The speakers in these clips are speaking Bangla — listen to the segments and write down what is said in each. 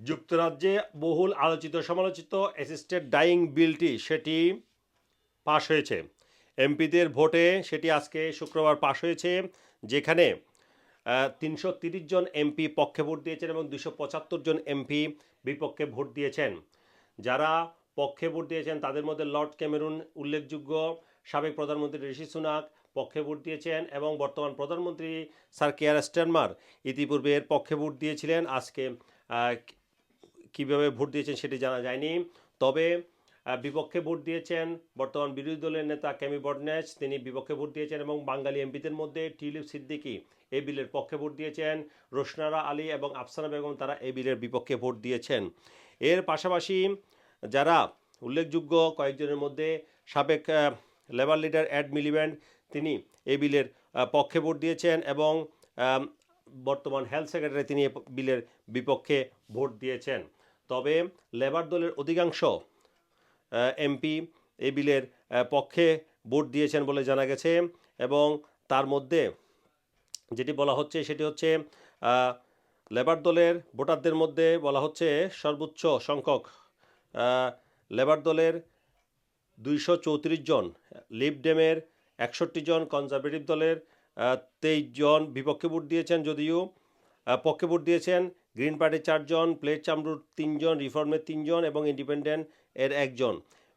যুক্তরাজ্যে বহুল আলোচিত, সমালোচিত অ্যাসিস্টেড ডাইং বিলটি সেটি পাশ হয়েছে। এমপিদের ভোটে সেটি আজকে শুক্রবার পাশ হয়েছে, যেখানে তিনশো তিরিশ জন এমপি পক্ষে ভোট দিয়েছেন এবং দুশো জন এমপি বিপক্ষে ভোট দিয়েছেন। যারা পক্ষে ভোট দিয়েছেন, তাদের মধ্যে লর্ড ক্যামেরুন উল্লেখযোগ্য, সাবেক প্রধানমন্ত্রী ঋষি সুনাক পক্ষে ভোট দিয়েছেন এবং বর্তমান প্রধানমন্ত্রী স্যার কেয়ার স্টারমার ইতিপূর্বে এর পক্ষে ভোট দিয়েছিলেন। আজকে কীভাবে ভোট দিয়েছেন সেটি জানা যায়নি। তবে বিপক্ষে ভোট দিয়েছেন বর্তমান বিরোধী দলের নেতা কেমি বডনেস তিনি বিপক্ষে ভোট দিয়েছেন এবং বাঙালি এমপিদের মধ্যে টিলিপ সিদ্দিকী এই বিলের পক্ষে ভোট দিয়েছেন। রোশনারা আলী এবং আফসানা বেগম তারা এই বিলের বিপক্ষে ভোট দিয়েছেন। এর পাশাপাশি যারা উল্লেখযোগ্য কয়েকজনের মধ্যে সাবেক লেবার লিডার অ্যাড মিলিব্যান্ড, তিনি এই বিলের পক্ষে ভোট দিয়েছেন এবং বর্তমান হেলথ সেক্রেটারি তিনি এ বিলের বিপক্ষে ভোট দিয়েছেন। তবে লেবার দলের অধিকাংশ এমপি এই বিলের পক্ষে ভোট দিয়েছেন বলে জানা গেছে এবং তার মধ্যে যেটি বলা হচ্ছে সেটি হচ্ছে লেবার দলের ভোটারদের মধ্যে বলা হচ্ছে সর্বোচ্চ সংখ্যক লেবার দলের দুইশো চৌত্রিশ জন লিভ ডেমের একষট্টি জন, কনজারভেটিভ দলের তেইশ জন বিপক্ষে ভোট দিয়েছেন যদিও পক্ষে ভোট দিয়েছেন গ্রিন পার্টির চারজন প্লেট চামড়ুর তিনজন রিফর্মের তিনজন এবং ইন্ডিপেন্ডেন্ট এর একজন।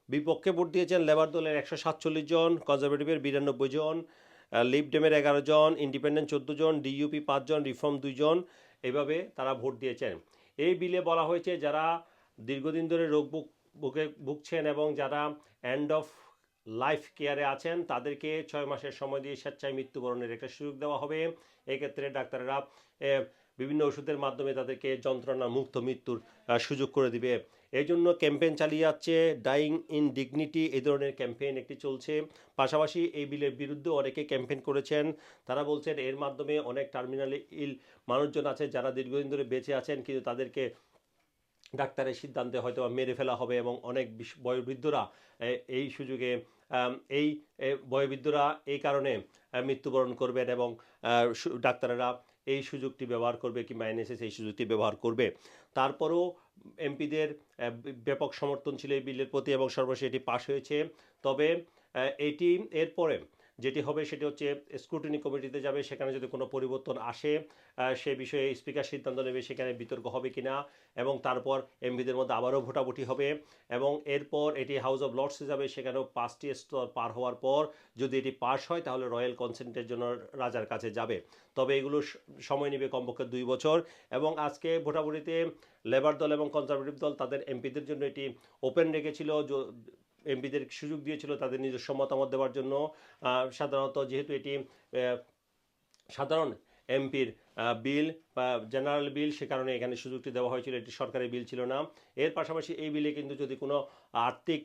বিপক্ষে ভোট দিয়েছেন লেবার দলের একশো সাতচল্লিশ জন কনজারভেটিভের বিরানব্বই জন লিভ ডেমের এগারো জন ইন্ডিপেন্ডেন্ট চোদ্দ জন ডিইউপি পাঁচজন রিফর্ম দুইজন এভাবে তারা ভোট দিয়েছেন। এই বিলে বলা হয়েছে, যারা দীর্ঘদিন ধরে রোগ বুকে ভুগছেন এবং যারা এন্ড অফ লাইফ কেয়ারে আছেন, তাদেরকে ছয় মাসের সময় দিয়ে স্বেচ্ছায় মৃত্যুবরণের একটা সুযোগ দেওয়া হবে। এক্ষেত্রে ডাক্তাররা বিভিন্ন ওষুধের মাধ্যমে তাদেরকে যন্ত্রণা মুক্ত মৃত্যুর সুযোগ করে দিবে। এই জন্য ক্যাম্পেইন চালিয়ে যাচ্ছে, ডাইং ইন ডিগনিটি, এই ধরনের ক্যাম্পেইন একটি চলছে। পাশাপাশি এই বিলের বিরুদ্ধে অনেকে ক্যাম্পেইন করেছেন। তারা বলছেন, এর মাধ্যমে অনেক টার্মিনালে ইল মানুষজন আছে যারা দীর্ঘদিন ধরে বেঁচে আছেন, কিন্তু তাদেরকে ডাক্তারের সিদ্ধান্তে হয়তো মেরে ফেলা হবে এবং অনেক বয়োবৃদ্ধরা এই সুযোগে এই বয়োবৃদ্ধরা এই কারণে মৃত্যুবরণ করবেন এবং ডাক্তারেরা এই সুযোগটি ব্যবহার করবে কিংবা এনএসএস এই সুযোগটি ব্যবহার করবে। তারপরও এমপিদের ব্যাপক সমর্থন ছিল এই বিলের প্রতি এবং সর্বশেষ এটি পাশ হয়েছে। তবে এটি এরপরে যেটি হবে সেটি হচ্ছে স্ক্রুটিনি কমিটিতে যাবে, সেখানে যদি কোনো পরিবর্তন আসে সে বিষয়ে স্পিকার সিদ্ধান্ত নেবে সেখানে বিতর্ক হবে কিনা, এবং তারপর এমপিদের মধ্যে আবারও ভোটাভুটি হবে, এবং এরপর এটি হাউস অফ লর্ডসে যাবে, সেখানেও পাঁচটি স্তর পার হওয়ার পর যদি এটি পাস হয়, তাহলে রয়্যাল কনসেন্টের জন্য রাজার কাছে যাবে। তবে এগুলো সময় নেবে কমপক্ষে দুই বছর, এবং আজকে ভোটাভুটিতে লেবার দল এবং কনজারভেটিভ দল তাদের এমপিদের জন্য এটি ওপেন রেখেছিল এমপিদের সুযোগ দিয়েছিল তাদের নিজস্ব মতামত দেওয়ার জন্য। সাধারণত যেহেতু এটি সাধারণ এমপির বিল বা জেনারেল বিল, সে কারণে এখানে সুযোগটি দেওয়া হয়েছিল, এটি সরকারি বিল ছিল না। এর পাশাপাশি এই বিলে কিন্তু যদি কোনো আর্থিক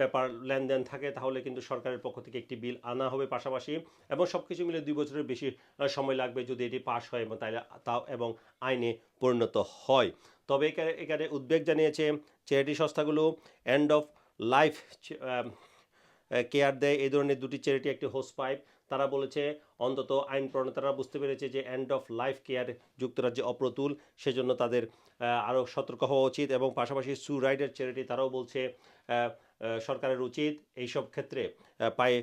ব্যাপার, লেনদেন থাকে, তাহলে কিন্তু সরকারের পক্ষ থেকে একটি বিল আনা হবে পাশাপাশি। এবং সব কিছু মিলে দুই বছরের বেশি সময় লাগবে যদি এটি পাশ হয় এবং তাই তা এবং আইনে পরিণত হয়। তবে এখানে এখানে উদ্বেগ জানিয়েছে চ্যারিটি সংস্থাগুলো এন্ড অফ লাইফ কেয়ার দেয়। এই ধরনের দুটি চ্যারিটি একটি হোস পাইপ তারা বলেছে, অন্তত আইন প্রণেতারা বুঝতে পেরেছে যে এন্ড অফ লাইফ কেয়ার যুক্তরাজ্যে অপ্রতুল। সেজন্য তাদের আরও সতর্ক হওয়া উচিত এবং পাশাপাশি সু রাইডার চ্যারিটি তারাও বলছে সরকারের উচিত এইসব ক্ষেত্রে পায়ে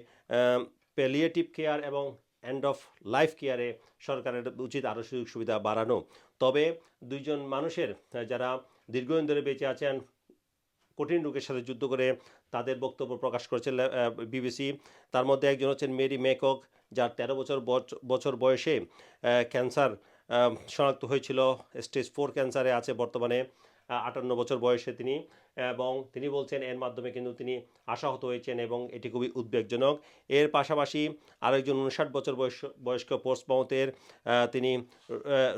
প্যালিয়েটিভ কেয়ার এবং এন্ড অফ লাইফ কেয়ারে সরকারের উচিত আরও সুযোগ সুবিধা বাড়ানো। তবে দুইজন মানুষের যারা দীর্ঘদিন ধরে বেঁচে আছেন কঠিন রোগের সাথে যুদ্ধ করে তাদের বক্তব্য প্রকাশ করেছে বিবিসি। তার মধ্যে একজন হচ্ছেন মেরি মেকক যার তেরো বছর বছর বয়সে ক্যান্সার শনাক্ত হয়েছিল। স্টেজ ফোর ক্যান্সারে আছে বর্তমানে। আটান্ন বছর বয়সে তিনি, এবং তিনি বলছেন এর মাধ্যমে কিন্তু তিনি আশাহত হয়েছেন এবং এটি খুবই উদ্বেগজনক। এর পাশাপাশি আরেকজন উনষাট বছর বয়স, বয়স্ক পোস্ট মাউথের তিনি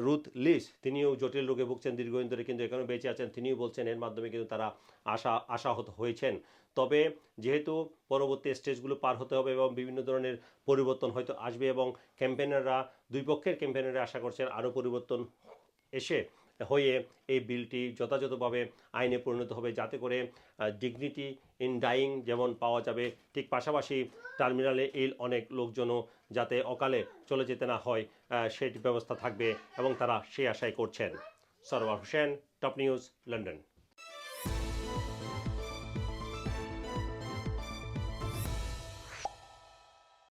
রুথ লিস, তিনিও জটিল রোগে ভুগছেন দীর্ঘদিন ধরে কিন্তু এখানেও বেঁচে আছেন। তিনিও বলছেন এর মাধ্যমে কিন্তু তারা আশা, আশাহত হয়েছেন। তবে যেহেতু পরবর্তী স্টেজগুলো পার হতে হবে এবং বিভিন্ন ধরনের পরিবর্তন হয়তো আসবে এবং ক্যাম্পেনাররা দুই পক্ষের ক্যাম্পেনাররা আশা করছেন আরও পরিবর্তন এসে হয়ে এই বিলটি যথাযথভাবে আইনে পরিণত হবে, যাতে করে ডিগনিটি ইন ডাইং যেমন পাওয়া যাবে, ঠিক পাশাপাশি টার্মিনালে এই অনেক লোকজনও যাতে অকালে চলে যেতে না হয় সেটি ব্যবস্থা থাকবে এবং তারা সে আশাই করছেন। Sarwar Hossain top news London